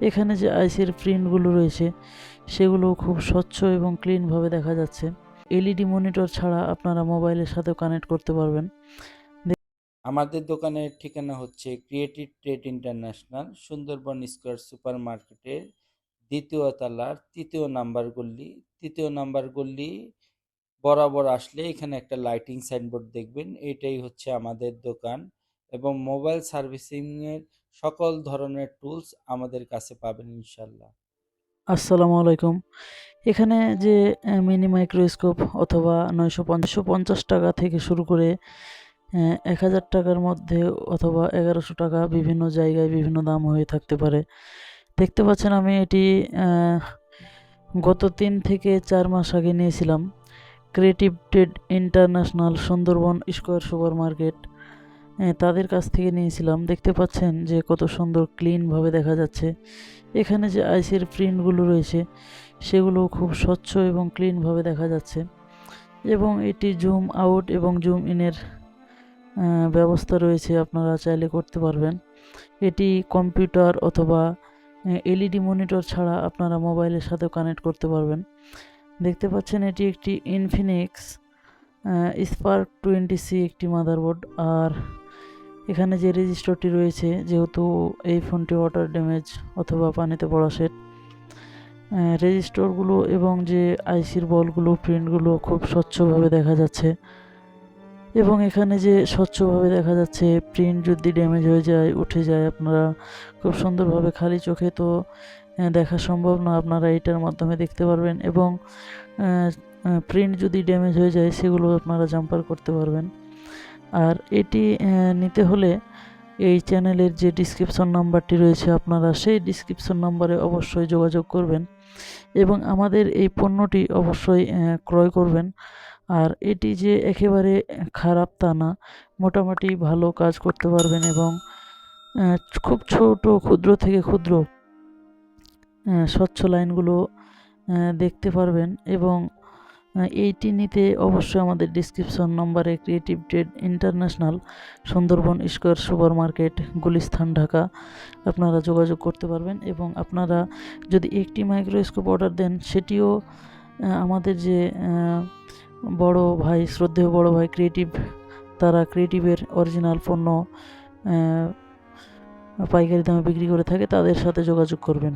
এখানে যে আইসির প্রিন্টগুলো রয়েছে সেগুলো খুব স্বচ্ছ এবং ক্লিনভাবে দেখা যাচ্ছে। এলইডি মনিটর ছাড়া আপনারা মোবাইলের সাথেও কানেক্ট করতে পারবেন। আমাদের দোকানের ঠিকানা হচ্ছে creative trade international Sundarban square super মার্কেটের দ্বিতীয় তলার তৃতীয় নাম্বার গল্লি তৃতীয় নাম্বার গল্লি বরাবর আসলে এখানে একটা লাইটিং সাইনবোর্ড দেখবেন। এটাই হচ্ছে আমাদের দোকান এবং মোবাইল সার্ভিসিং এর সকল ধরনের টুলস আমাদের কাছে পাবেন ইনশাল্লাহ আসসালামু আলাইকুম। এখানে যে মিনি মাইক্রোস্কোপ অথবা নয়শো পঞ্চাশশো পঞ্চাশ টাকা থেকে শুরু করে এক হাজার টাকার মধ্যে অথবা এগারোশো টাকা বিভিন্ন জায়গায় বিভিন্ন দাম হয়ে থাকতে পারে। দেখতে পাচ্ছেন আমি এটি গত তিন থেকে চার মাস আগে নিয়েছিলাম। Creative trade international Sundarban square super market তাদের কাছ থেকে নিয়েছিলাম। দেখতে পাচ্ছেন যে কত সুন্দর ক্লিনভাবে দেখা যাচ্ছে। এখানে যে আইসির প্রিন্টগুলো রয়েছে, সেগুলো খুব স্বচ্ছ এবং ক্লিনভাবে দেখা যাচ্ছে। এবং এটি জুম আউট এবং জুম ইনের ব্যবস্থা রয়েছে, আপনারা চাইলে করতে পারবেন। এটি কম্পিউটার অথবা এলইডি মনিটর ছাড়া আপনারা মোবাইলের সাথে কানেক্ট করতে পারবেন। দেখতে পাচ্ছেন এটি একটি ইনফিনিক্স স্পার্ক টোয়েন্টি সি একটি মাদারবোর্ড আর এখানে যে রেজিস্টারটি রয়েছে, যেহেতু এই ফোনটি ওয়াটার ড্যামেজ অথবা পানিতে পড়া সেট রেজিস্টরগুলো এবং যে আইসির বলগুলো প্রিন্টগুলো খুব স্বচ্ছভাবে দেখা যাচ্ছে। এবং এখানে যে স্বচ্ছভাবে দেখা যাচ্ছে প্রিন্ট যদি ড্যামেজ হয়ে যায়, উঠে যায়, আপনারা খুব সুন্দরভাবে খালি চোখে তো দেখা সম্ভব না, আপনারা এটার মাধ্যমে দেখতে পারবেন এবং প্রিন্ট যদি ড্যামেজ হয়ে যায়, সেগুলো আপনারা জাম্পার করতে পারবেন। আর এটি নিতে হলে এই চ্যানেলের যে ডিসক্রিপশন নাম্বারটি রয়েছে আপনারা সেই ডিসক্রিপশন নাম্বারে অবশ্যই যোগাযোগ করবেন এবং আমাদের এই পণ্যটি অবশ্যই ক্রয় করবেন। আর এটি যে একেবারে খারাপ তা না, মোটামুটি ভালো কাজ করতে পারবেন এবং খুব ছোট, ক্ষুদ্র থেকে ক্ষুদ্র স্বচ্ছ লাইনগুলো দেখতে পারবেন এবং এইটি নিতে অবশ্যই আমাদের ডিসক্রিপশন নম্বরে creative trade international Sundarban square super market Gulistan Dhaka. আপনারা যোগাযোগ করতে পারবেন এবং আপনারা যদি একটি মাইক্রোস্কোপ অর্ডার দেন, সেটিও আমাদের যে বড় ভাই, শ্রদ্ধেয় বড় ভাই ক্রিয়েটিভ তারা ক্রিয়েটিভের অরিজিনাল পণ্য পাইকারি দামে বিক্রি করে থাকে, তাদের সাথে যোগাযোগ করবেন।